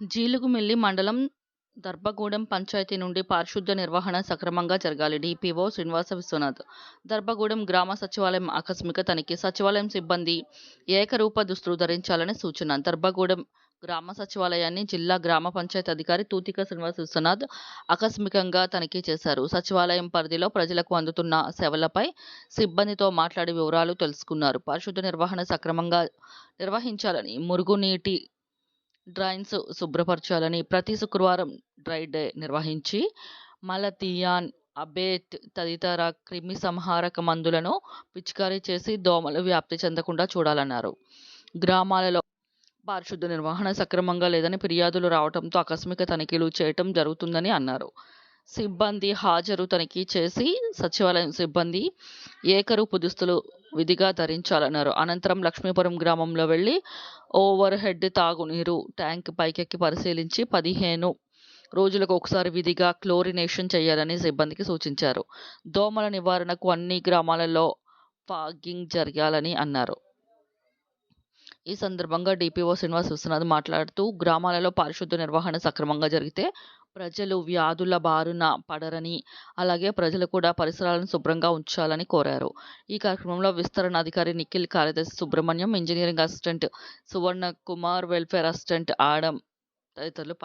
జీలుగుమిల్లి మండలం దర్భగూడెం పంచాయతీ నుండి పారిశుద్ధ్య నిర్వహణ సక్రమంగా జరగాలి. డిపిఓ శ్రీనివాస విశ్వనాథ్. దర్భగూడెం గ్రామ సచివాలయం ఆకస్మిక తనిఖీ. సచివాలయం సిబ్బంది ఏకరూప దుస్తులు ధరించాలని సూచన. దర్భగూడెం గ్రామ సచివాలయాన్ని జిల్లా గ్రామ పంచాయతీ అధికారి తూతిక శ్రీనివాస విశ్వనాథ్ ఆకస్మికంగా తనిఖీ చేశారు. సచివాలయం పరిధిలో ప్రజలకు అందుతున్న సేవలపై సిబ్బందితో మాట్లాడి వివరాలు తెలుసుకున్నారు. పారిశుద్ధ్య నిర్వహణ సక్రమంగా నిర్వహించాలని మురుగునీటి డ్రైన్స్ శుభ్రపరచాలని ప్రతి శుక్రవారం డ్రై డే నిర్వహించి మలతియాన్ అబేట్ తదితర క్రిమి సంహారక మందులను పిచికారీ చేసి దోమలు వ్యాప్తి చెందకుండా చూడాలన్నారు. గ్రామాలలో పారిశుద్ధ నిర్వహణ సక్రమంగా లేదని ఫిర్యాదులు రావడంతో ఆకస్మిక తనిఖీలు చేయటం జరుగుతుందని అన్నారు. సిబ్బంది హాజరు తనిఖీ చేసి సచివాలయం సిబ్బంది ఏకరూపు దుస్తులు విధిగా ధరించాలన్నారు. అనంతరం లక్ష్మీపురం గ్రామంలో వెళ్ళి ఓవర్ హెడ్ తాగునీరు ట్యాంక్ పైకెక్కి పరిశీలించి పదిహేను రోజులకు ఒకసారి విధిగా క్లోరినేషన్ చేయాలని సిబ్బందికి సూచించారు. దోమల నివారణకు అన్ని గ్రామాలలో ఫాగింగ్ జరగాలని అన్నారు. ఈ సందర్భంగా డిపిఓ శ్రీనివాస్ విశ్వనాథ్ మాట్లాడుతూ గ్రామాలలో పారిశుద్ధ్య నిర్వహణ సక్రమంగా జరిగితే ప్రజలు వ్యాధుల బారున పడరని అలాగే ప్రజలు కూడా పరిసరాలను శుభ్రంగా ఉంచాలని కోరారు. ఈ కార్యక్రమంలో విస్తరణ అధికారి నిఖిల్ కార్యదర్శి Subrahmanyam engineering assistant Suvarna Kumar welfare assistant Adam తదితరులు పాల్గొన్నారు.